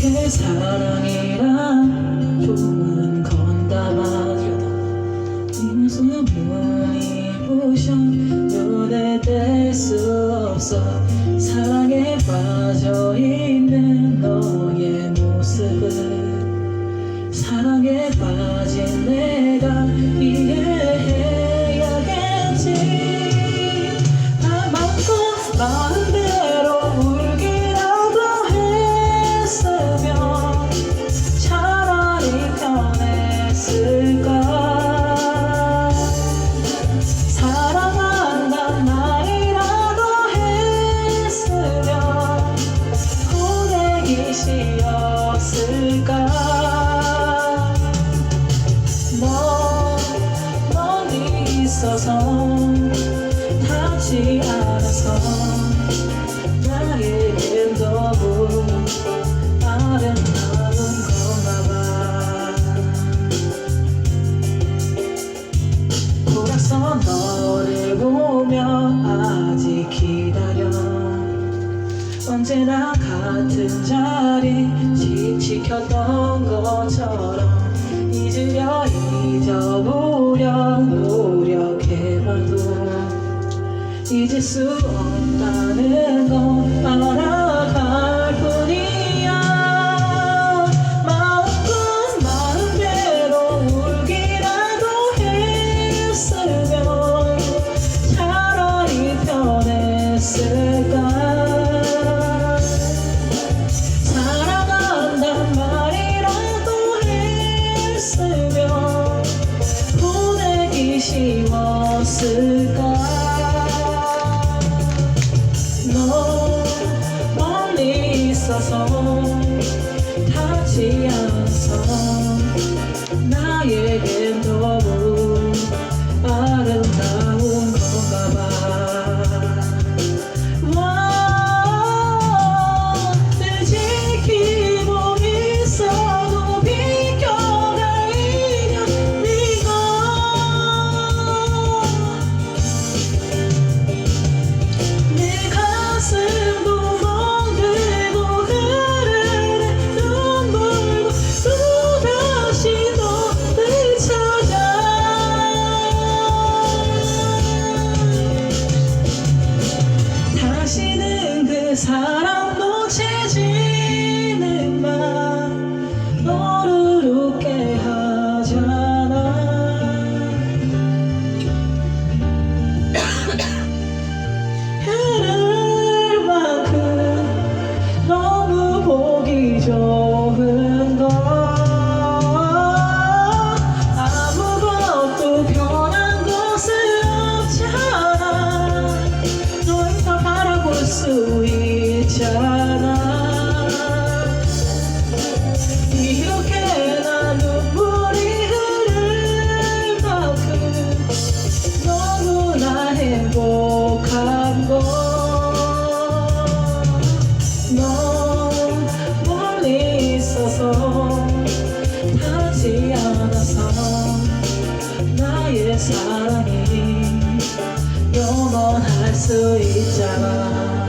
이렇게 사랑이란 네 모습 눈이 부셔 눈에 뗄 수 없어. 사랑에 빠져있는 있어서 닿지 않아서 나에겐 너무 아름다운 건가 봐. 돌아서 너를 보며 아직 기다려. 언제나 같은 자리 지- 지켰던 것처럼 잊으려 잊어보려 잊을 수 없다는 건 알아갈 뿐이야. 마음껏 마음대로 울기라도 했으면 차라리 편했을까? 사랑한단 말이라도 했으면 보내기 쉬웠을까 않아서 나에겐 너무 아름다운 건가 봐 自。 사랑이 영원할 수 있잖아